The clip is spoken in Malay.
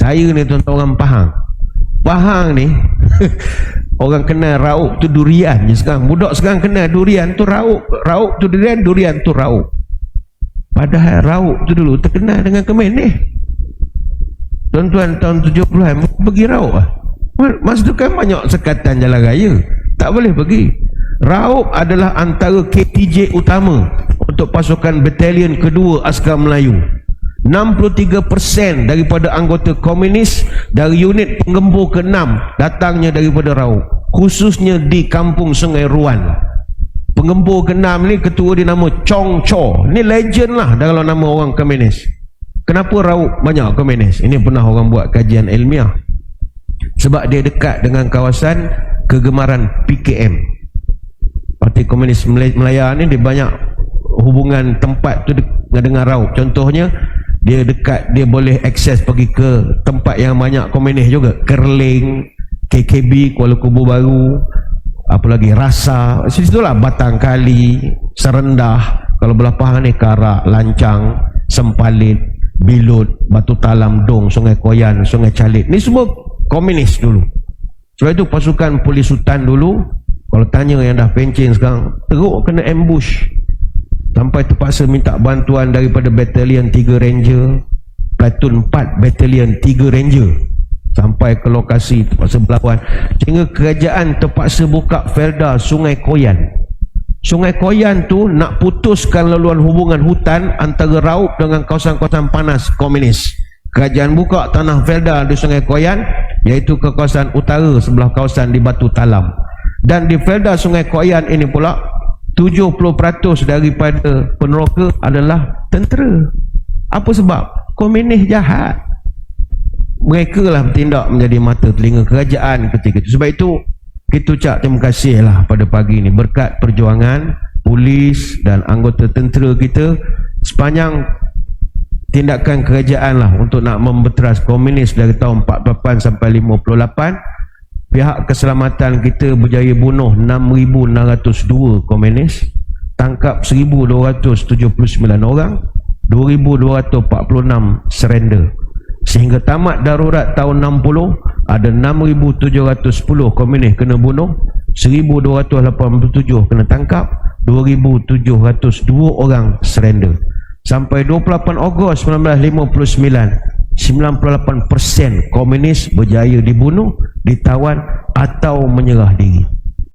Saya ni tuan-tuan orang Pahang. Pahang ni orang kenal rauk tu durian je sekarang. Budak sekarang kenal durian tu rauk. Rauk tu durian, durian tu rauk. Padahal rauk tu dulu terkenal dengan kemen ni. Tuan-tuan tahun 70-an pergi rauk ah. Masa tu kan banyak sekatan jalan raya. Tak boleh pergi. Rauk adalah antara KTJ utama untuk pasukan batalion kedua askar Melayu. 63% daripada anggota komunis dari unit penggembur ke-6 datangnya daripada Rauk. Khususnya di kampung Sungai Ruan. Penggembur ke-6 ni ketua dia nama Chong Cho. Ni legend lah dalam nama orang komunis. Kenapa Rauk banyak komunis? Ini pernah orang buat kajian ilmiah. Sebab dia dekat dengan kawasan kegemaran PKM. Parti Komunis Melaya ni dia banyak hubungan tempat tu dengan Rauk. Contohnya dia dekat dia boleh akses pergi ke tempat yang banyak komunis juga. Kerling KKB Kuala Kubu Baru apa lagi Rasa. Situ lah Batang Kali Serendah kalau belah Pahang ni Karak Lancang Sempalit Bilut Batu Talam Dong Sungai Koyan Sungai Calit. Ni semua komunis dulu. Sebab itu pasukan polis sultan dulu kalau tanya yang dah pencen sekarang teruk kena ambush sampai terpaksa minta bantuan daripada batalion 3 ranger. Platoon 4 batalion 3 ranger. Sampai ke lokasi terpaksa berlawan sehingga kerajaan terpaksa buka felda sungai Koyan. Sungai Koyan tu nak putuskan laluan hubungan hutan antara Raup dengan kawasan-kawasan panas komunis. Kerajaan buka tanah felda di sungai Koyan iaitu ke kawasan utara sebelah kawasan di Batu Talam. Dan di felda sungai Koyan ini pula 70% daripada peneroka adalah tentera. Apa sebab? Komunis jahat. Mereka lah bertindak menjadi mata telinga kerajaan ketika itu. Sebab itu, kita ucap terima kasih lah pada pagi ini. Berkat perjuangan polis dan anggota tentera kita sepanjang tindakan kerajaan lah untuk nak membeteras komunis dari tahun 48 sampai 58 pihak keselamatan kita berjaya bunuh 6,602 komunis tangkap 1,279 orang 2,246 surrender sehingga tamat darurat tahun 60 ada 6,710 komunis kena bunuh 1,287 kena tangkap 2,702 orang surrender sampai 28 Ogos 1959 98% komunis berjaya dibunuh, ditawan atau menyerah diri.